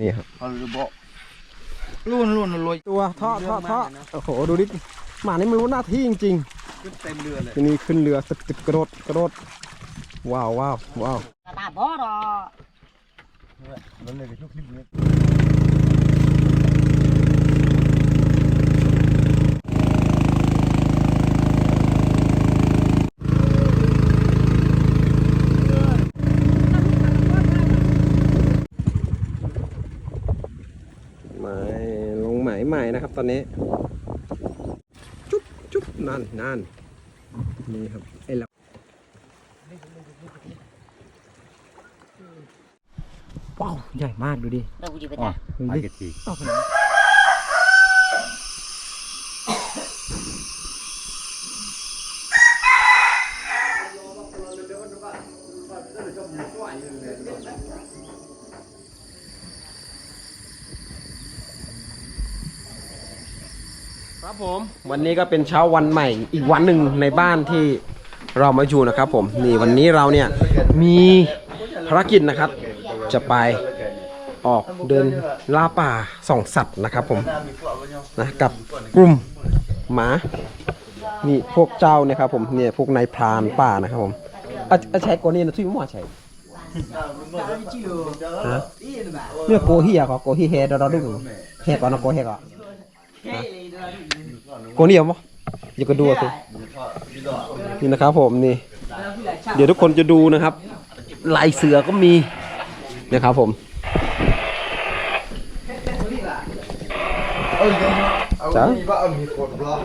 นี่ครับเขาหรือบอกล้วนล้วนลอยตัวเทาะเทาะเทาะโอ้โหดูดิหมานี่มันรู้หน้าที่จริงขึ้นเต็มเรือเลยๆทีนี้ขึ้นเรือตึกตึกกระโดดกระโดดว้าวว้าวว้าว ตาบอดอะมันเลยทุกคลิปนี้ หมายลงหมายใหม่นะ ครับตอนนี้ จุ๊บจุ๊บนั่นนั่นนี่ครับไอ้ละว้าว ใหญ่มากดูดิ เรากูจะไปตาดูดิเอาไปไหนครับ ผม วันนี้ก็เป็นเช้าวันใหม่อีกวันหนึ่งในบ้านที่เรามาอยู่นะครับผมนี่วันนี้เราเนี่ยมีภารกิจนะครับ จะไปออกเดินล่าป่าส่องสัตว์นะครับผมนะกับกลุ่มหมานี่พวกเจ้าเนี่ยครับผมเนี่ยพวกนายพรานป่านะครับผมอะอะใช้โกนี่นะทุยมั่วใช้ฮะเนี่ยโกฮีอะก็โกฮีเฮดอดุงเฮก่อนนะโกเฮก่อนโกนี่เอามั้อย่าก็ดูสินี่นะครับผมนี่ เดี๋ยวทุกคนจะดูนะครับ ลายเสือก็มีนะครับผมจ๊ะมีว่ามีคนบล็อก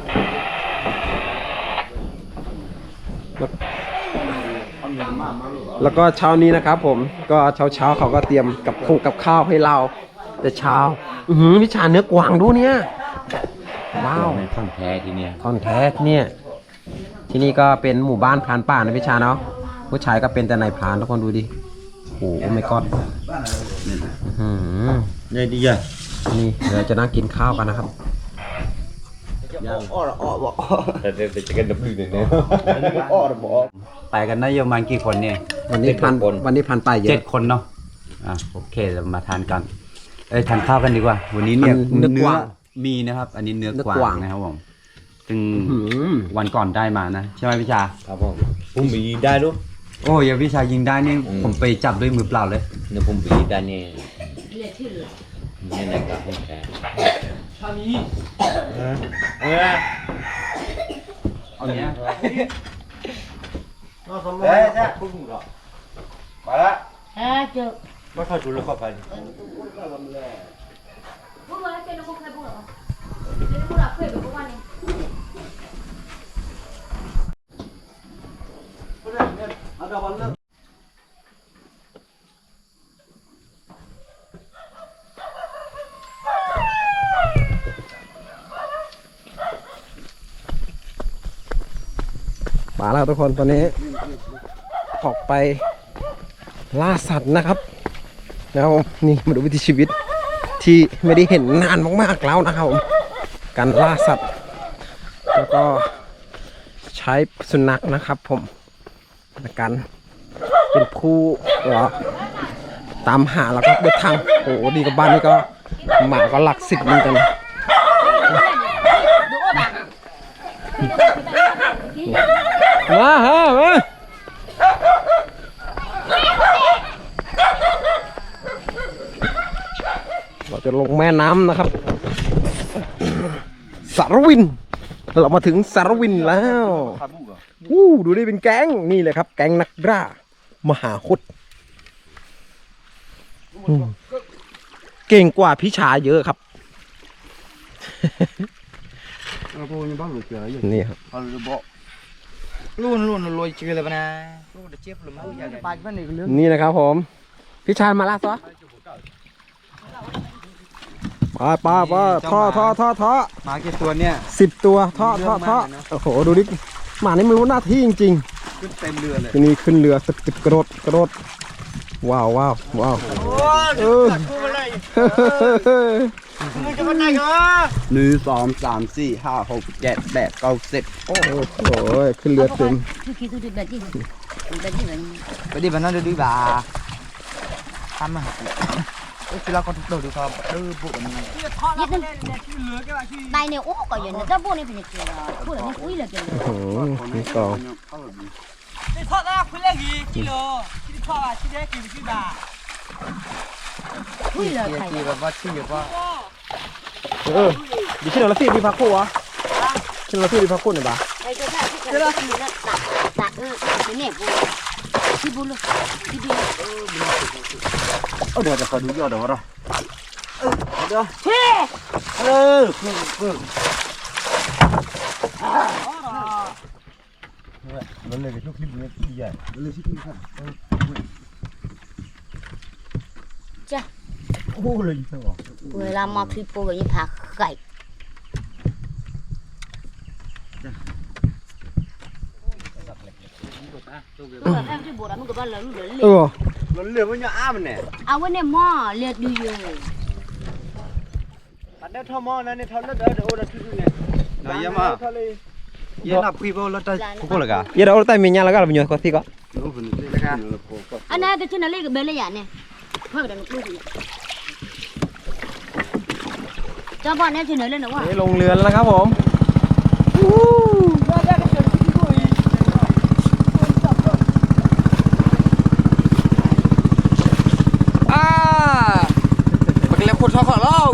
แล้วก็เช้านี้นะครับผมก็เช้าเช้าเขาก็เตรียมกับคงกับข้าวให้เรา แต่เช้า อือหือวิชาเนื้อกวางดูเนี่ย ว้าวในท่อนแท้ทีเนี้ยคอนแทคเนี่ย ที่นี่ก็เป็นหมู่บ้านพรานป่านะพี่ชาเนาะผู้ชายก็เป็นแต่นายพรานทุกคนดูดิโอ้โหไม่กอดอือเนี่ยดีอะนี่เดี๋ยวจะนั่งกินข้าวกันนะครับ แต่เดี๋ยวจะกันดับพื้นเนี่ยอ้อระบอกไปกันนะโยมมันกี่คนเนี่ยวันนี้พันเจ็ดคนวันนี้พันป่าเยเจ็อะดคนเนาะอะโอเคเรามาทานกัน เอ้ยทานข้าวกันดีกว่า วันนี้เนี่ยมันเนื้อกวาง มีนะครับ อันนี้เนื้อเนื้อกกวาวางงนะครับผมซึ่งอื้อหือวันก่อนได้มานะ ใช่ไหมพี่ชา ครับผมผมบีได้ลูกโอ้ยาพี่ชายิงได้นี่อืมผมไปจับด้วยมือเปล่าเลยเนี่ยผมบีได้เนี่ยเนี่ยนะครับผมแท้เออเอาเนี้ยเฮ้ยจ้ะมาละเฮ้ยเจอไม่เข้าจุดแล้วเข้าไป พวกเราเจนน้องใครพวกเราเจนพวกเราเคยเป็นพวกวันนี้มาแล้วทุกคนตอนนี้ออกไปล่าสัตว์นะครับแล้วนี่มาดูวิถีชีวิต ที่ไม่ได้เห็นนานมากๆแล้วนะครับผมการล่าสัตว์ แล้วก็ใช้สุนัขนะครับผมในการเป็นผู้เหรอตามหาแล้วก็เดินทางโอ้ดีกับบ้านนี่ก็หมาก็หลักสิบเหมือนกันมาฮะมาเรา จะลงแม่น้ำนะครับ สารวิน เรามาถึงสารวินแล้ววู้ดูได้เป็นแก๊งนี่เลยครับ แก๊งนักล่ามหาคตอืมเก่งกว่าพิชาเยอะครับเราพูดยังบ้างหรือเปล่าอยู่นี่ครับเขาหรือบอกล้วนล้วนลอยเชื่อเลยปะนะลูกเด็กเจี๊ยบหรือไม่อย่างไรปากมันอีกเรื่องนี่นะครับผม พิชามาล่าซะ ไปไปไปท่อท่อท่อท่อหมากี่ตัวเนี่ย สิบตัวท่อท่อท่อโอ้โห ดูดิหมานี่มันรู้หน้าที่จริงขึ้นเต็มเรือเลยๆทีนี้ขึ้นเรือตึกตึกกระโดดกระโดดว้าวว้าวว้าวเออมึงจะมาไหนกันหนึ่งสองสามสี่ห้าหกเจ็ดแปดเก้าสิบโอ้โหขึ้นเรือเต็มคือคิดดูดิแบบนี้แบบนี้แบบนี้ไปดิบันนั้นดูดีบ่าทำมา chỉ là con đầu được không đưa bộ này Nhất định Đây này ố có gì nữa Đó bố này phải nhớ Bố là nó quý là kìa โอ้โหนี่กอง đi thoát ra khuyên lên gì kilo đi thoát à chỉ để kìm kìm bà Quý là thầy kìm bà chỉ bà เออดิฉันเอาละสิมีพักคู่วะฉันเอาละสิมีพักคู่หน่อยบ้า Thầy cho thầy Cái đó thì nó Tạ Tạ ư Cái này bố Đi bố luôn Đi เออมันเหลือม่นยังอ้ามัเนี่ยเอาไว้ในหม้อเลือดูอยู่ปัดได้ท่อหม้อนะเนี่ยท่นเลือดเดี๋ยวโอ้เราทิ้งเนี่ยนายยามาเยนับพี่บ่เราได้คุกเลยกะเยเราได้มีเงี้ยแล้วก็เราเป็ยังก็ที่ก็อันนั้นจะชนะไล่กับเบลเลยอย่างเนี่ยเพื่อเดินลูกเจ้าพ่อเนี่ยชิ้นะเล่นหรือวะลงเรือแล้วครับผม 我查反了啊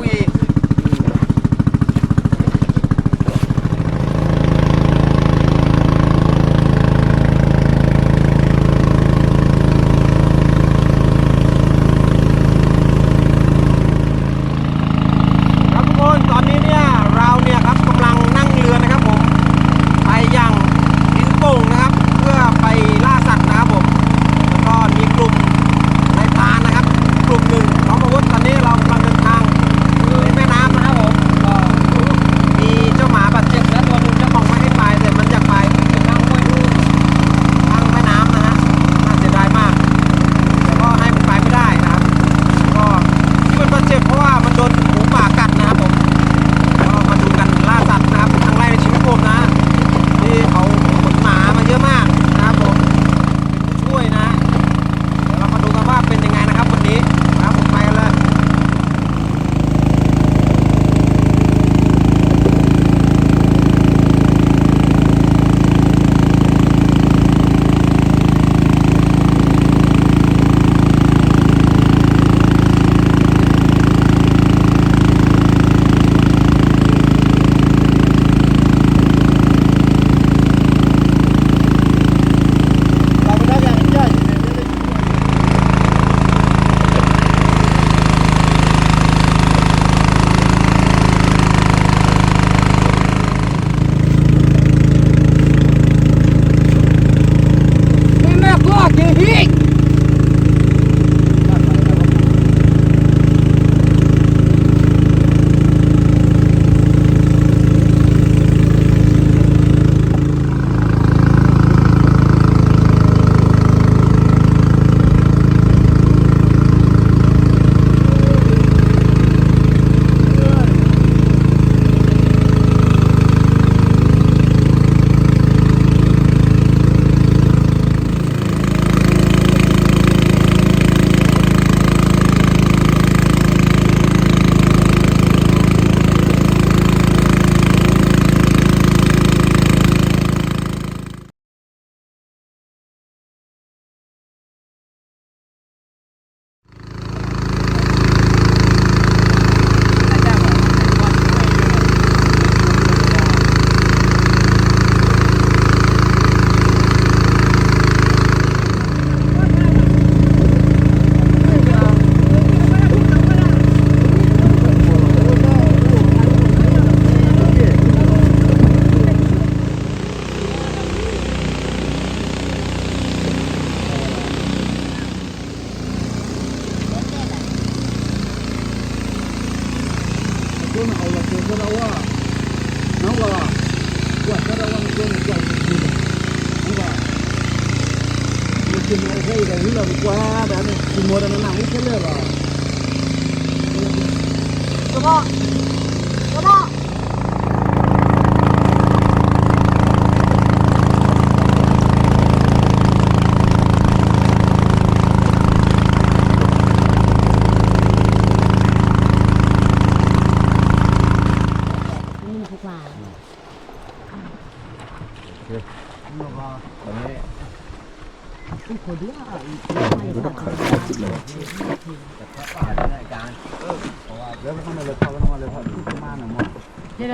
แล้วก็มาเลยเขาก็มาเลยเขาชุกมาหน่อยหมด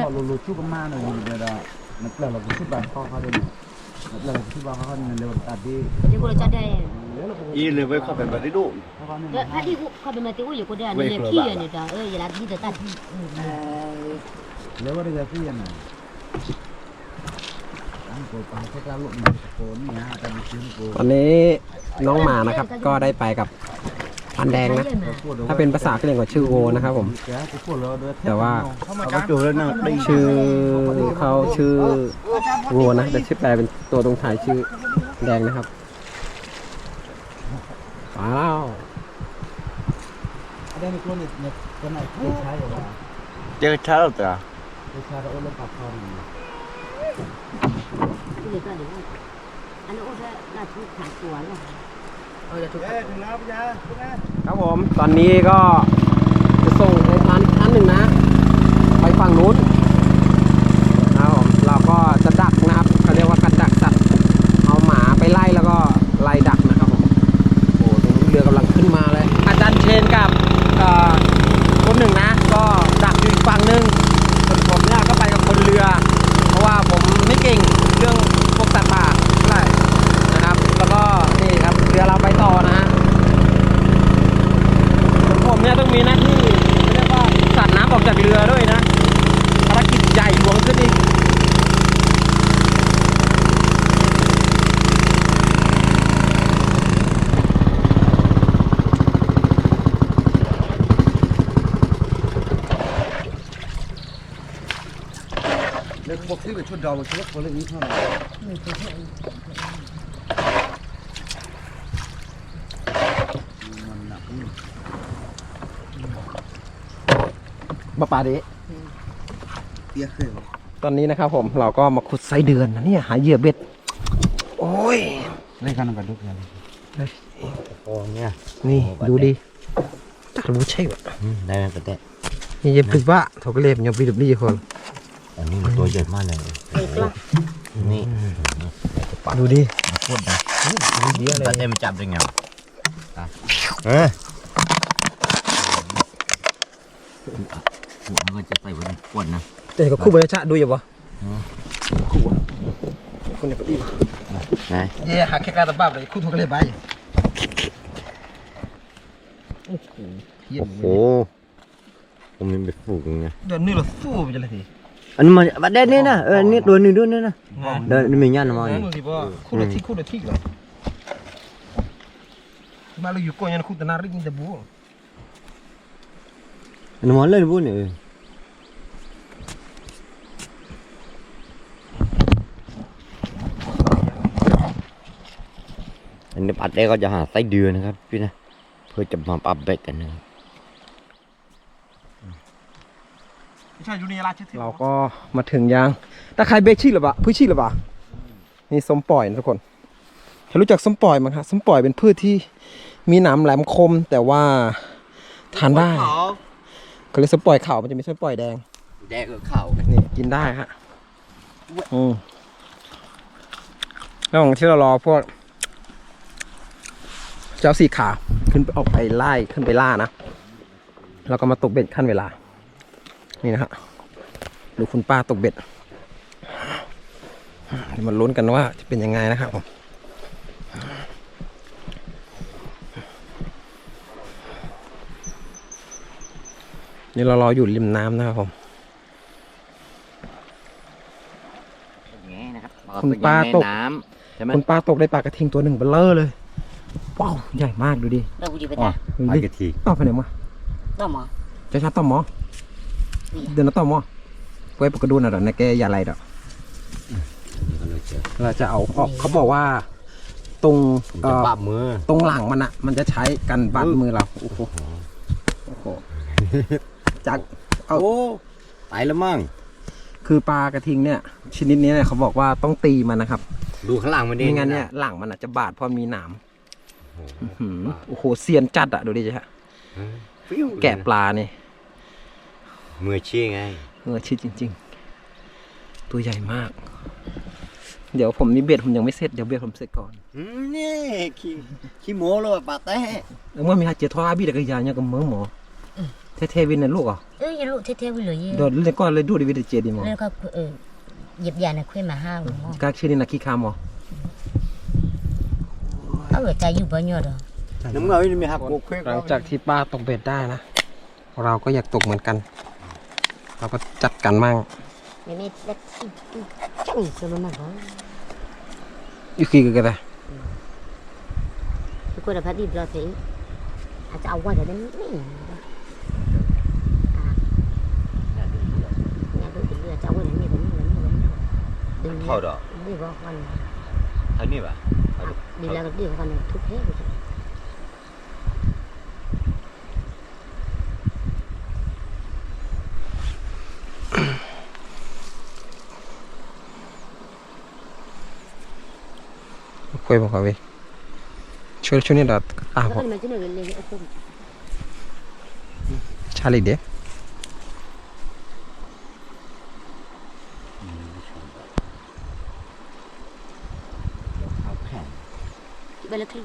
เขาลุลุชุกมาหน่อยเดี๋ยวนับแล้วเราชุบแบบเขาเขาเดินนับแล้วชุบแบบเขาเขาเร็วตัดดี Dia boleh cadai. อีเลยไว้เข้าไปบ่ได้ดูเขาเขาเนี่ย Eh, hadi kau be mati uyu kau dah ni ki ni dah. Eh, ya lagi dah tadi. เร็วได้จะเปลี่ยนอะตั้งโกปังแค่กล้าลุกมาโกนี่ฮะแต่ไม่ ซื้อโกตอนนี้น้องหมานะครับก็ได้ไปกับพันแดงนะ ถ้าเป็นภาษากะเหรี่ยงก็ชื่อโอนะครับผมแกกูพูดแล้วด้วยแต่ว่าเขาก็จูแล้วนะได้ชื่อเขาชื่อโวนะแต่ชื่อแปลเป็นตัวตรงท้ายชื่อแดงนะครับว้าวได้ในกลุ่มเนี่ยคนไหนที่ใช้หรอเจ อเช้าแล้วจ้ะที่ใช้เราโอนลงกับเขา Ini kan ni. Anak udah nak tu tak kuat lah. เอ้ถึงแล้วพี่ยาครับผมตอนนี้ก็จะส่งในร้านอีกชั้นหนึ่งนะ ไปฝั่งนู้นนะครับผมเราก็จะดักนะครับเขาเรียกว่าการดักสัตว์ เอาหมาไปไล่แล้วก็ไล่ดักนะครับผมโอ้โหตรงนู้นเรือกำลังขึ้นมาเลย อาจารย์เชนกับเอ่อคนหนึ่งนะ ก็ดักอยู่อีกฝั่งหนึ่งส่วนผมเนี่ยก็ไปกับคนเรือ เพราะว่าผมไม่เก่งเรื่องพวกสัตว์ป่าเท่าไหร่นะครับ แล้วก็นี่ครับเรือเราไปต่อนะฮะ ผมเนี่ยต้องมีหน้าที่เรียกว่าสัตว์น้ำออกจากเรือด้วยนะภารกิจใหญ่หลวงขึ้นอีก เรื่องพว กที่เป็นชุดดาวชุดคนเรื่องนี้เท่านั้นบาปาเดเตี้ยขึ้นตอนนี้นะครับผมเราก็มาขุดไส้เดือนนะเนี่ยหาเหยื่อเบ็ด โอ้ยเล่นกันกับลูกกันโอ้เนี่ยนี่ดูดิจัดรู้ใช่ปะอืมได้ไหมกระเตะนี่ยังพึ่งว่าถกเล็บยังปีดุบนี่คน อันนี้มันตัวใหญ่มากเลย Ikhlas. นี่ดูดิโคตรนะเยอะเลกระยเตะมันจับได้ไงวะเออหัวมันก็จะใส่ไว้ในขวดนะแต่ก็คู่บรรยากาศดูอยู่ปะอืมคู่อะคนเนี่ยพอดีไหนเย่หาแค่การตะบ้าเลยคู่ถกเล็บไปโอ้โหเยี่ยมโอ้โหผมยังไปฝูกไงเดือนนี้เราสู้ไปจะเลยที อันนี้มันบัดเด่นนี่นะเออนี่ตัวนี้ด้วยนี่นะเดินนี่มีงานมานั่นี่นสิบ่คู่ละที่คู่ละที่เหรอมาเราอยู่ก่อนยันคู่ตะนาริกินตะบู อันนี้มันเลยบุญเนี่ยอันนี้ปัดเด็ก็จะหาไส้เดือนนะครับพี่นะเพื่อจะมาปรับเบ็ดกันนะครับ เราก็มาถึงยางตะไคร้เบกชี่หรือเปล่าพืชชี่หรือเปล่านี่ส้มปล่อยนะทุกคนใครรู้จักส้มปล่อยมั้งครับส้มปล่อยเป็นพืชที่มีหนามแหลมคม แต่ว่าทานได้เขาเรียกส้มปล่อยขาวมันจะมีส้มปล่อยแดง แดกกับข่าวนี่กินได้ฮะอืมระหว่างที่เรารอพวก เจ้าสีขาขึ้นไปออกไปไล่ขึ้นไปล่านะ แล้วก็มาตกเบ็ดขั้นเวลา นี่นะฮะดูคุณป้าตกเบ็ดเดี๋ยวมาลุ้นกันว่าจะเป็นยังไงนะครับผมนี่เรารออยู่ริมน้ำนะครับผมนะครับคุณป้าตกน้ำใช่ไหมคุณป้าตกได้ปลากระทิงตัวหนึ่งเบลเลอร์เลยว้าวใหญ่มากดูดิ Dah uji betul. ดูปลาดิกระทิงต่อไปไหนมา Dah mah. จะชาต่อหมอ เดินต่อหมอไว้ปกระดูนอะนะแกอย่าอะไรดอกเราจะเอาออกเขาบอกว่า ตรงผมเอ่จะอปรับมือ ตรงหลังมันอะมันจะใช้กันบาดมือเราโอ้โหโอ้โหจากเอาโอ้ตายแล้วมั้งคือปลากระทิงเนี่ย ชนิดนี้เนี่ยเขาบอกว่าต้องตีมันนะครับ ดูข้างหลังมันดิไม่งั้นเนี่ยหลังมันอาจจะบาดเพราะมีหนามอื้อหือโอ้โหเซียนจัดอะดูดิจ้ะฟิวแกะปลาเนี่ย มือชี้ไงเออชิดจริง ๆ ตัวใหญ่มาก เดี๋ยวผมนี่เบ็ดผมยังไม่เสร็จเดี๋ยวเบ็ดผมเสร็จก่อนนี่ขี้ขี้โม้เลยปาเต้เออเมื่อมีหาเจอทออาบีเด็กยาเนี่ยก็เมืองหมอเทๆวินน่ะลูกอะเอ้ยลูกเท่ๆไปเลยเดี๋ยวเล่นก็เลยดูดิวิดเจดีหมอแล้วก็เออเหยียบยานะค่อยมาห้าวหมอกากชื่อนี่นะขี้คามหมอเอาใจอยู่บ่ยอดน้ำเงานี่มีหักโกเควหลังจากที่ป้าตกเบ็ดได้นะ เราก็อยากตกเหมือนกัน เราก็จัดกันมั่งนี่นี่เล็กจังสมมาบ่อีกทีก็ได้ทุกคนพัดดีบรอสิอาจจะเอาไว้เดี๋ยวนี้นี่เนี่ยดูเรือจะเอาไว้เดี๋ยวนี้เดี๋ยวนี้เดี๋ยวนี้เดี๋ยวนี้เท่าดอกดีบ่วันเท่านี้ป่ะดีแล้วดีกันทุกเพศ คุยบอกเขาไปช่วยช่วยนี่ดัดอะแล้วผก็ม มันจะเหนื่อยเลยไอ้พวก ชาลีเด้ ไปแล้วที่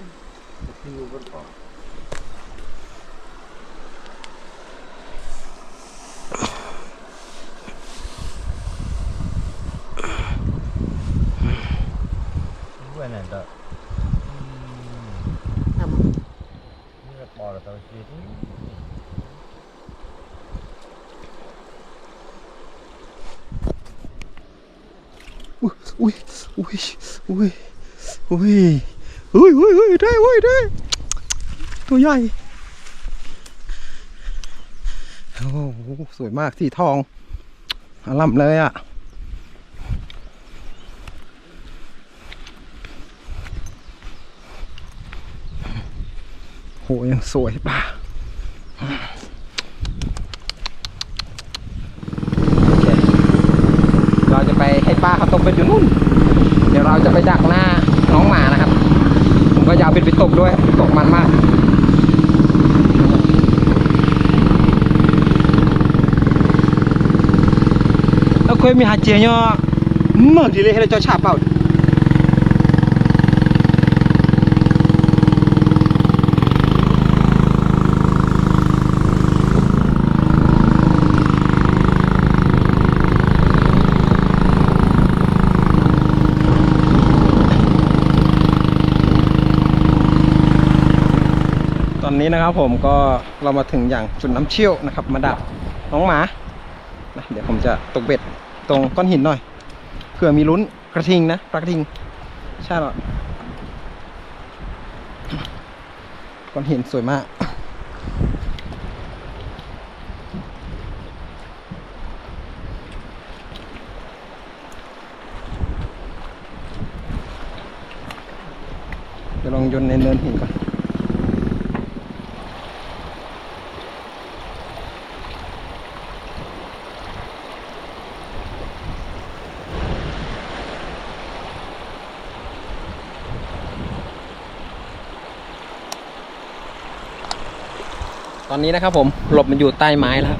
เว้ยนั่นดอก ทำ นี่ก็ปอแล้วตัวชีวิต อุ้ยอุ้ยอุ้ยอุ้ยอุ้ยอุ้ยอุ้ยได้เว้ยได้ตัวใหญ่โอ้โหสวยมากสีทองอลัมเลยอะโหยังสวยป่ะโอเคเราจะ ไปให้ป้าตกเป็นอยู่นู่น เดี๋ยวเราจะไปดักหน้าน้องหมานะครับ ผมก็ยาวเป็นไปตกด้วย ตกมันมากแล้วเคยมีหาเจียเนาะเมื่อดีเลยให้เราเจ้าชาเปล่า นี้นะครับผมก็เรามาถึงอย่างจุดน้ำเชี่ยวนะครับ มาดักน้องหมานะเดี๋ยวผมจะตกเบ็ดตรงก้อนหินหน่อยเผื่อมีลุ้นกระทิงนะปลากระทิงใช่หรอก้อนหินสวยมากเดี๋ยวลองยนในเนินหินก่อน ตอนนี้นะครับผมหลบมันอยู่ใต้ไม้แล้ว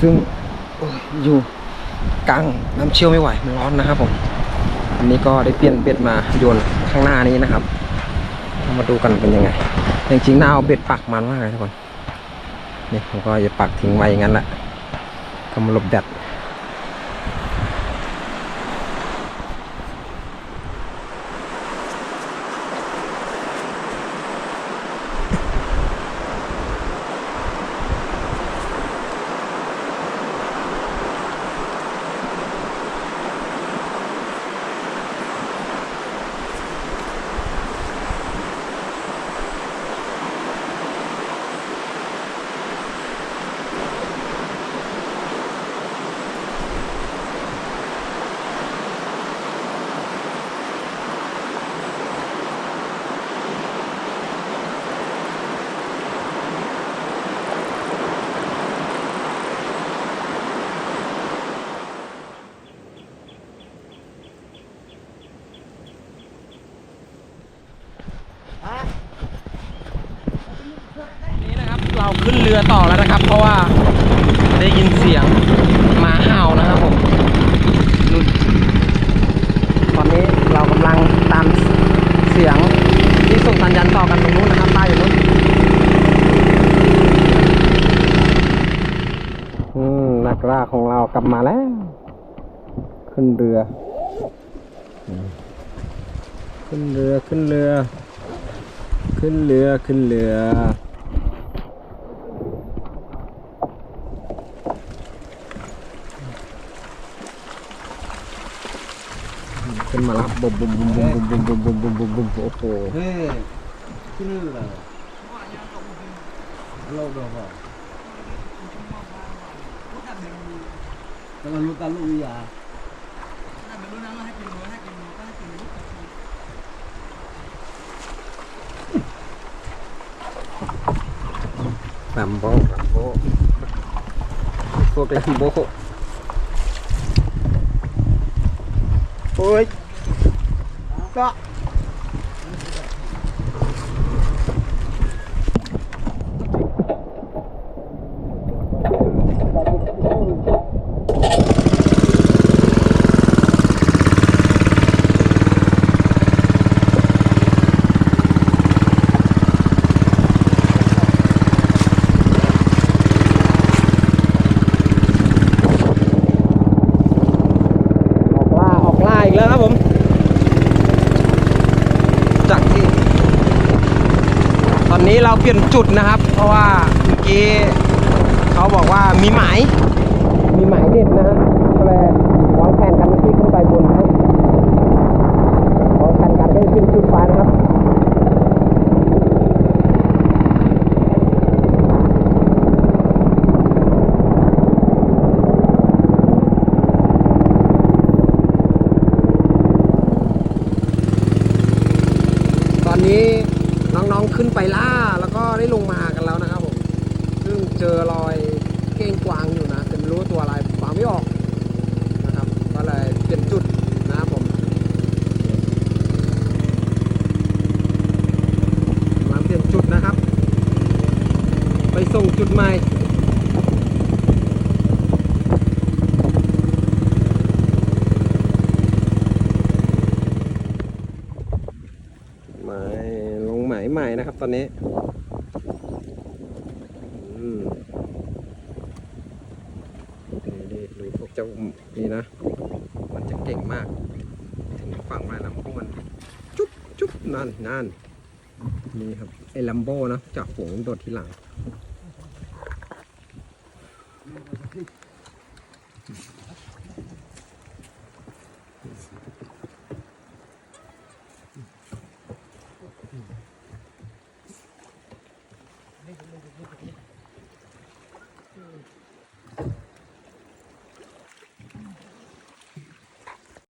ซึ่งอยู่กลางน้ำเชี่ยวไม่ไหวมันร้อนนะครับผมอันนี้ก็ได้เปลี่ยนเบ็ดมาโยนข้างหน้านี้นะครับเรามาดูกันเป็นยังไงจริงๆน่าเอาเบ็ดปักมันมากเลยทุกคนนี่ผมก็จะปักทิ้งไว้อย่างนั้นแหละก็มาหลบแดด ต่อแล้วนะครับ เพราะว่าได้ยินเสียงหมาเห่านะครับผมนู่นตอนนี้เรากำลังตามเสียงที่ส่งสัญญาณต่อกันตรงนู้นนะครับป้ายอยู่นู้นอืมนักล่าของเรากลับมาแล้ว ขึ้นเรือ ขึ้นเรือขึ้นเรือ ขึ้นเรือขึ้นเรือ ขึ้นมาแล้วบุบบุบบุบบุบบุบบุบบุบบุบบุบบุบโอ้โหเฮ้ยขึ้นเลยเราดอกอะแล้วก็ลูกตาลูกยาแลมโบแลมโบพวกแลมโบโอ้ย した เปลี่ยนจุดนะครับ เพราะว่าเมื่อกี้เขาบอกว่ามีหมาย มีหมายเด็ดนะฮะก็เลยวางแผนกันเมื่อกี้ขึ้นไปบนครับวางแผนกันก็จะขึ้นจุดไฟนะครับ ตอนนี้น้องๆขึ้นไปล่าแล้วก็ได้ลงมากันแล้วนะครับผม ซึ่งเจอรอยเก้งกวางอยู่นะแต่ไม่รู้ว่าตัวอะไรฟังไม่ออกนะครับ ก็เลยเปลี่ยนจุดนะครับผมกำลังเปลี่ยนจุดนะครับ ไปส่งจุดใหม่ หมาย ลงหมายใหม่นะครับ ตอนนี้ดีดูพวกเจ้านี่นะ มันจะเก่งมาก ถึงฝั่งมาแล้วพวกมันจุ๊บจุ๊บนั่นนั่นนี่ครับ ไอ้ลัมโบ้นะจากฝูงโดดทีหลัง